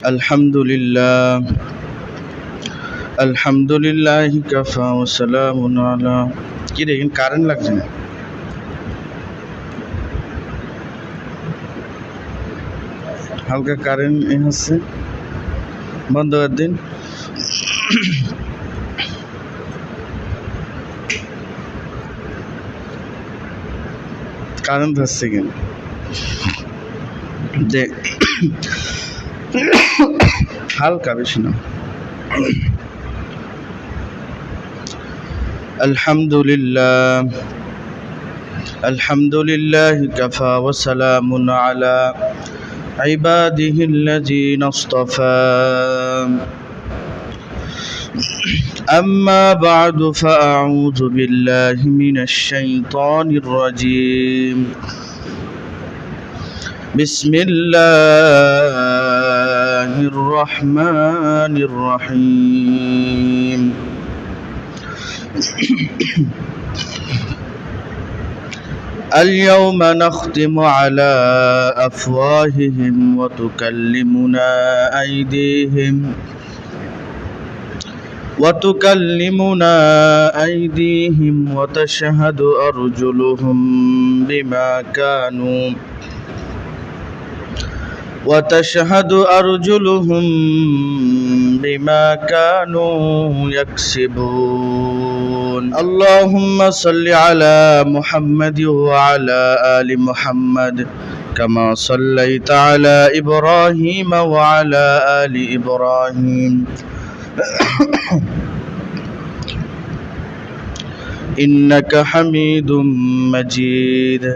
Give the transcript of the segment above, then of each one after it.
الحمد لله الحمد لله كفى وسلام على কি রে এখানে কারেন্ট লাগছে না হালকা কারেন্ট এ হচ্ছে বন্ধ করে দিন কারেন্ট হচ্ছে কেন যে হালকা বেশি না الحمد لله الحمد لله كفى وسلام على عباده الذين اصطفى أما بعد فأعوذ بالله من الشيطان الرجيم بسم الله الرحمن الرحيم. اليوم نختم على أفواههم وتكلمنا أيديهم. وتكلمنا أيديهم وتشهد أرجلهم بما كانوا وتشهد أرجلهم بما كانوا يكسبون اللهم صل على محمد وعلى آل محمد كما صليت على إبراهيم وعلى آل إبراهيم إنك حميد مجيد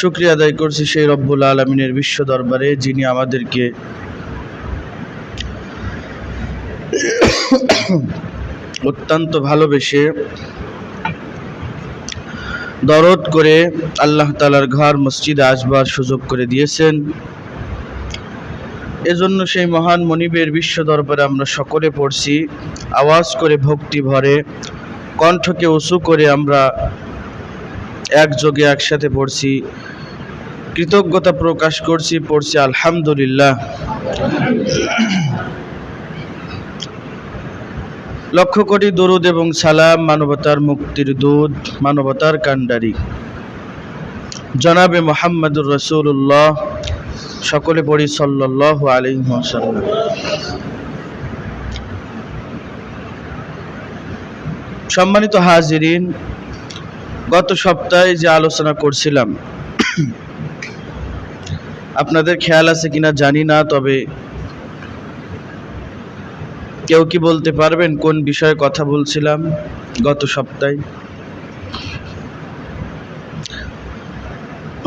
শুক্রিয়া আদায় করছি সেই রব্বুল আলমিনের বিশ্ব দরবারে, যিনি আমাদেরকে অত্যন্ত ভালোবেসে দরদ করে আল্লাহ তালার ঘর, মসজিদে আসবার সুযোগ করে দিয়েছেন। এজন্য সেই মহান মনিবের বিশ্ব দরবারে আমরা সকলে পড়ছি। আওয়াজ করে ভক্তি ভরে, কণ্ঠকে উঁচু করে আমরা একযোগে একসাথে পড়ছি, কৃতজ্ঞতা প্রকাশ করছি, পড়ছি আলহামদুলিল্লাহ। লক্ষ কোটি দরুদ এবং সালাম মানবতার মুক্তির দুধ মানবতার কাণ্ডারি। জনাবে মোহাম্মদুর রসুল্লাহ সকলে পড়ি সাল্লাহ আলিহাসাল্লাম সম্মানিত হাজিরিন গত সপ্তাহে যে আলোচনা করছিলাম, আপনাদের খেয়াল আছে কিনা জানি না, তবে কেউ কি বলতে পারবেন কোন বিষয়ে কথা বলছিলাম গত সপ্তাহে?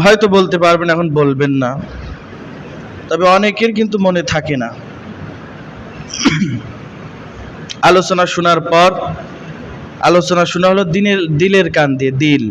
হয়তো বলতে পারবেন, এখন বলবেন না। তবে অনেকের কিন্তু মনে থাকে না। আলোচনা শোনার পর আলোচনা শোনা হলো দিনের দিলের কান দিয়ে দিল।